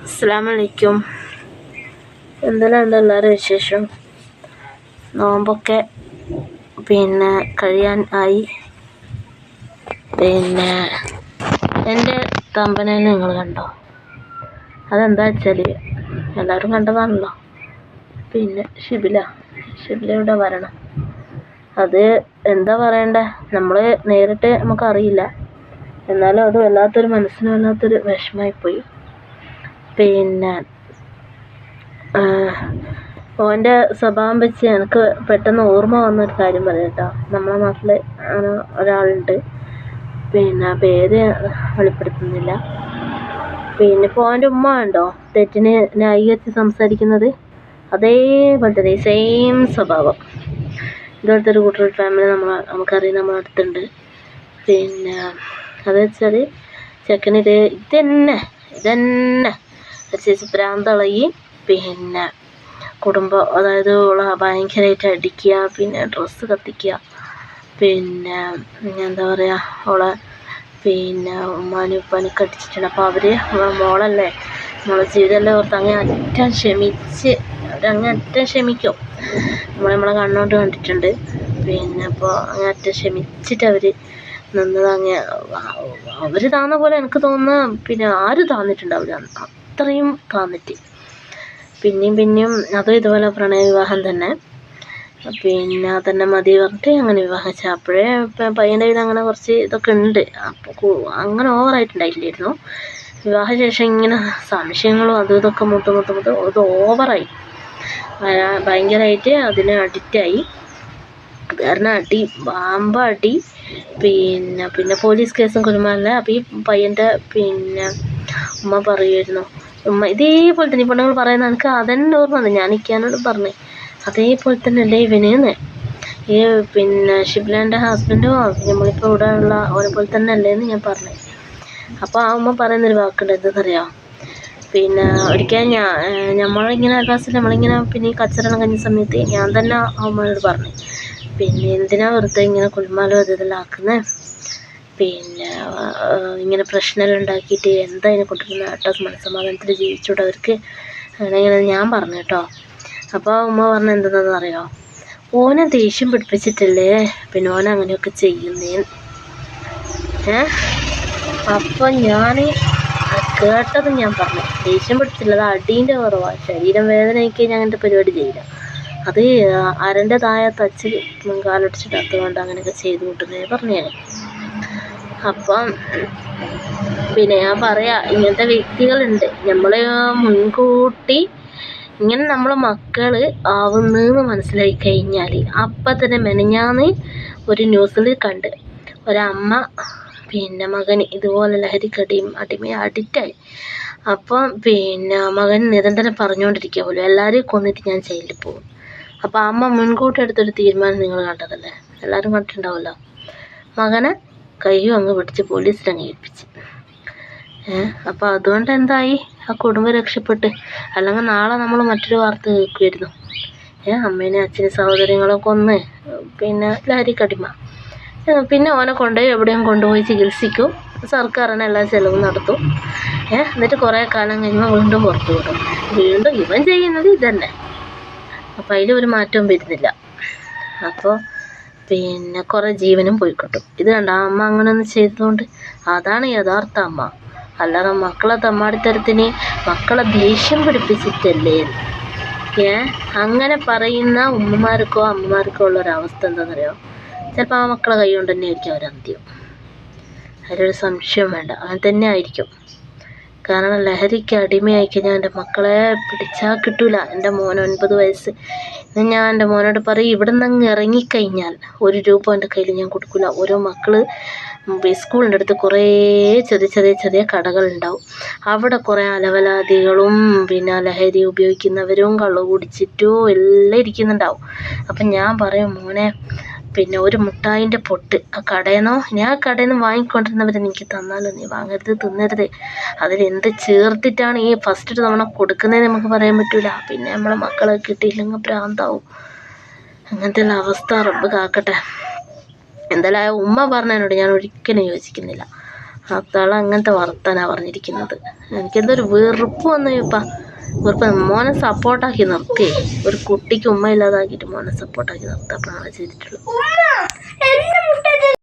അസ്സാമലൈക്കും എന്തെല്ലാം ഉണ്ട് എല്ലാവരും വിശേഷം? നോമ്പൊക്കെ പിന്നെ കഴിയാൻ ആയി. പിന്നെ എന്റെ തമ്പനെ നിങ്ങൾ കണ്ടോ? അതെന്താ വെച്ചാൽ എല്ലാവരും കണ്ടതാണല്ലോ. പിന്നെ ഷിബില ഷിബിലയുടെ വരണം. അത് എന്താ പറയണ്ടേ? നമ്മൾ നേരിട്ട് നമുക്കറിയില്ല. എന്നാലും അത് വല്ലാത്തൊരു മനസ്സിന് വല്ലാത്തൊരു വിഷമമായിപ്പോയി പിന്നെ ഓന്റെ സ്വഭാവം വെച്ച് എനിക്ക് പെട്ടെന്ന് ഓർമ്മ വന്നൊരു കാര്യം പറയാം കേട്ടോ. നമ്മളെ നാട്ടിൽ അങ്ങനെ ഒരാളുണ്ട്. പിന്നെ പേര് വെളിപ്പെടുത്തുന്നില്ല. പിന്നെ ഇപ്പോൾ ഓന്റെ ഉമ്മ ഉണ്ടോ തെറ്റിന് ന്യായീകരിച്ച് സംസാരിക്കുന്നത്? അതേപോലെ തന്നെ സെയിം സ്വഭാവം. ഇതുപോലത്തെ ഒരു കൂട്ടർ ഫാമിലി നമ്മൾ നമുക്കറിയാം നമ്മളെ അടുത്തുണ്ട്. പിന്നെ അത് വെച്ചാൽ ചെക്കൻ ഇത് ഇതന്നെ ഇതന്നെ. ഒരു ചേച്ചി പ്രാന്തളകി പിന്നെ കുടുംബം അതായത് ഓളെ ഭയങ്കരമായിട്ട് അടിക്കുക പിന്നെ ഡ്രസ്സ് കത്തിക്കുക പിന്നെ എന്താ പറയുക ഓളെ പിന്നെ ഉമ്മാനും ഉപ്പാനൊക്കെ അടിച്ചിട്ടുണ്ട് അപ്പോൾ അവർ മോളല്ലേ നമ്മളെ ജീവിതമല്ലേ ഓർത്ത് അങ്ങനെ അറ്റം ക്ഷമിച്ച് അവരങ്ങനെ അറ്റം ക്ഷമിക്കും. നമ്മൾ നമ്മളെ കണ്ണോണ്ട് കണ്ടിട്ടുണ്ട്. പിന്നെ അപ്പോൾ അങ്ങനെ അറ്റം ക്ഷമിച്ചിട്ട് അവർ നിന്നത് അങ്ങനെ അവർ താന്ന പോലെ എനിക്ക് തോന്നുന്നു പിന്നെ ആരും താന്നിട്ടുണ്ടാവില്ല അത്രയും കാണത്തി പിന്നെയും പിന്നെയും അതും ഇതുപോലെ പ്രണയ വിവാഹം തന്നെ. പിന്നെ തന്നെ മതി പറഞ്ഞിട്ട് അങ്ങനെ വിവാഹം വെച്ചാൽ അപ്പോഴേ പയ്യന്റെ കയ്യിൽ അങ്ങനെ കുറച്ച് ഇതൊക്കെ ഉണ്ട്. അപ്പോൾ അങ്ങനെ ഓവറായിട്ടുണ്ടായില്ലായിരുന്നു വിവാഹശേഷം ഇങ്ങനെ സംശയങ്ങളും അതും ഇതൊക്കെ മുത്ത് മുത്ത് മുത്ത് ഇത് ഓവറായി ഭയങ്കരമായിട്ട് അതിന് അഡിക്റ്റായി കാരണം അടി പാമ്പ അടി. പിന്നെ പിന്നെ പോലീസ് കേസും കുരുമാറില്ല അപ്പോൾ ഈ പയ്യന്റെ പിന്നെ ഉമ്മ പറയുമായിരുന്നു ഉമ്മ ഇതേപോലെ തന്നെ. ഈ പെണ്ണുങ്ങൾ പറയുന്ന എനിക്ക് അതന്നെ ഓർമ്മ വന്നു. ഞാൻ ഇക്കാനോട് പറഞ്ഞു അതേപോലെ തന്നെ അല്ലേ ഇവനെന്ന്. ഈ പിന്നെ ഷിബ്ലാന്റെ ഹസ്ബൻഡും നമ്മളിപ്പോൾ ഇവിടെ ഉള്ള ഓനെ പോലെ തന്നെ അല്ലേ എന്ന് ഞാൻ പറഞ്ഞു. അപ്പോൾ ആ ഉമ്മ പറയുന്നൊരു വാക്കുണ്ട് എന്തെന്നറിയാം? പിന്നെ ഒരിക്കൽ ഞാൻ നമ്മളിങ്ങനെ ക്ലാസ്സിൽ നമ്മളിങ്ങനെ പിന്നെ ഈ കച്ചറണം കഴിഞ്ഞ സമയത്ത് ഞാൻ തന്നെ ആ പറഞ്ഞു പിന്നെ എന്തിനാ വെറുതെ ഇങ്ങനെ ഇതെല്ലാം ആക്കുന്നത് പിന്നെ ഇങ്ങനെ പ്രശ്നമെല്ലാം ഉണ്ടാക്കിയിട്ട് എന്താ ഇതിനെ കൊണ്ടിരുന്ന കേട്ടോ മനസ്സമാധാനത്തിൽ ജീവിച്ചൂടെ അവർക്ക്? അങ്ങനെ ഞാൻ പറഞ്ഞു കേട്ടോ. അപ്പോൾ ഉമ്മ പറഞ്ഞ എന്താണെന്ന് അറിയോ? ഓനെ ദേഷ്യം പിടിപ്പിച്ചിട്ടല്ലേ പിന്നെ ഓൻ അങ്ങനെയൊക്കെ ചെയ്യുന്നേ. ഏ? അപ്പം ഞാൻ കേട്ടത് ഞാൻ പറഞ്ഞു. ദേഷ്യം പിടിച്ചില്ല അത് അടീന്റെ കുറവാണ് ശരീരം വേദനയ്ക്ക് ഞാൻ അങ്ങനത്തെ പരിപാടി ചെയ്യില്ല. അത് അരന്റെതായ തച്ച് കാലൊടിച്ചിട്ട് കൊണ്ട് അങ്ങനെയൊക്കെ ചെയ്തു കൂട്ടുന്നേ പറഞ്ഞു ഞാൻ. അപ്പം പിന്നെ ഞാൻ പറയാ ഇങ്ങനത്തെ വ്യക്തികളുണ്ട്. നമ്മൾ മുൻകൂട്ടി ഇങ്ങനെ നമ്മൾ മക്കൾ ആവുന്നതെന്ന് മനസ്സിലായി കഴിഞ്ഞാൽ അപ്പം തന്നെ മെനഞ്ഞാന്ന് ഒരു ന്യൂസിൽ കണ്ട്. ഒരമ്മ പിന്നെ മകൻ ഇതുപോലെ ലഹരിക്കടിയും അടിമയും അഡിക്റ്റായി അപ്പം പിന്നെ മകൻ നിരന്തരം പറഞ്ഞുകൊണ്ടിരിക്കുക പോലും എല്ലാവരെയും കൊന്നിട്ട് ഞാൻ ജയിലിൽ പോകും. അപ്പോൾ അമ്മ മുൻകൂട്ടി എടുത്തൊരു തീരുമാനം നിങ്ങൾ കണ്ടതല്ലേ? എല്ലാവരും കണ്ടിട്ടുണ്ടാവുമല്ലോ? മകനെ കയ്യും അങ്ങ് പിടിച്ച് പോലീസിലങ്ങ് ഏൽപ്പിച്ച്. അപ്പോൾ അതുകൊണ്ട് എന്തായി? ആ കുടുംബം രക്ഷപ്പെട്ട്. അല്ലെങ്കിൽ നാളെ നമ്മൾ മറ്റൊരു വാർത്ത കേൾക്കുമായിരുന്നു ഏഹ് അമ്മേനെ അച്ഛനെ സഹോദരങ്ങളെ കൊന്ന് പിന്നെ ലഹരിക്കടിമ പിന്നെ ഓനെ കൊണ്ടുപോയി എവിടെയും കൊണ്ടുപോയി ചികിത്സിക്കും. സർക്കാർ തന്നെ എല്ലാ ചെലവും നടത്തും. ഏഹ് എന്നിട്ട് കുറേ കാലം കഴിയുമ്പോൾ വീണ്ടും പുറത്തു വിടും. വീണ്ടും ഇവൻ ചെയ്യുന്നത് ഇതന്നെ. അപ്പോൾ അതിലൊരു മാറ്റവും വരുന്നില്ല. അപ്പോൾ പിന്നെ കുറേ ജീവനും പോയിക്കിട്ടും. ഇത് കണ്ട അമ്മ അങ്ങനെ ഒന്ന് ചെയ്തതുകൊണ്ട് അതാണ് യഥാർത്ഥ അമ്മ. അല്ലാതെ മക്കളെ തമ്മാടിത്തരത്തിന് മക്കളെ ദേഷ്യം പിടിപ്പിച്ചിട്ടല്ലേ? ഏ? അങ്ങനെ പറയുന്ന ഉമ്മമാർക്കോ അമ്മമാർക്കോ ഉള്ള ഒരു അവസ്ഥ എന്താണെന്നറിയോ ചിലപ്പോൾ ആ മക്കളെ കൈ കൊണ്ട് തന്നെ ആയിരിക്കും അവരന്ത്യം. അതിലൊരു സംശയം വേണ്ട. അങ്ങനെ തന്നെ ആയിരിക്കും. കാരണം ലഹരിക്ക് അടിമയായി കഴിഞ്ഞാൽ എന്റെ മക്കളെ പിടിച്ചാൽ കിട്ടൂല. എന്റെ മോൻ ഒൻപത് വയസ്സ്. ഞാൻ എന്റെ മോനോട് പറയും ഇവിടെ നിന്ന് അങ്ങ് ഇറങ്ങിക്കഴിഞ്ഞാൽ ഒരു രൂപ എന്റെ കയ്യിൽ ഞാൻ കൊടുക്കില്ല ഓരോ മക്കൾ സ്കൂളിന്റെ അടുത്ത് കുറേ ചെറിയ ചെറിയ ചെറിയ കടകളുണ്ടാവും. അവിടെ കുറേ അലവലാദികളും പിന്നെ ലഹരി ഉപയോഗിക്കുന്നവരും കള്ളു കുടിച്ചിട്ടും എല്ലാം ഇരിക്കുന്നുണ്ടാവും. അപ്പം ഞാൻ പറയും മോനെ പിന്നെ ഒരു മുട്ടായിന്റെ പൊട്ട്. ആ കടയിൽനിന്നോ ഞാൻ കടയിൽ നിന്ന് വാങ്ങിക്കൊണ്ടിരുന്നവർ എനിക്ക് തന്നാലോ നീ വാങ്ങരുത് തിന്നരുത്. അതിലെന്ത് ചേർത്തിട്ടാണ് ഈ ഫസ്റ്റ് തവണ കൊടുക്കുന്നത് നമുക്ക് പറയാൻ പറ്റില്ല പിന്നെ നമ്മളെ മക്കളെ കിട്ടിയില്ലെങ്കിൽ പ്രാന്താവും അങ്ങനത്തെ ഉള്ള അവസ്ഥ റബ്ബ് കാക്കട്ടെ. എന്തായാലും ഉമ്മ പറഞ്ഞതിനോട് ഞാൻ ഒരിക്കലും യോജിക്കുന്നില്ല. അത്താൾ അങ്ങനത്തെ വർത്താനാ പറഞ്ഞിരിക്കുന്നത്. എനിക്കെന്തൊരു വെറുപ്പ് വന്നു ഇപ്പം വെറുപ്പ് മോനെ സപ്പോർട്ടാക്കി നിർത്തിയേ ഒരു കുട്ടിക്ക് ഉമ്മ ഇല്ലാതാക്കിയിട്ട് മോനെ സപ്പോർട്ടാക്കി നിർത്താൻ ചെയ്തിട്ടുള്ളൂ ഉമ്മ എന്നെ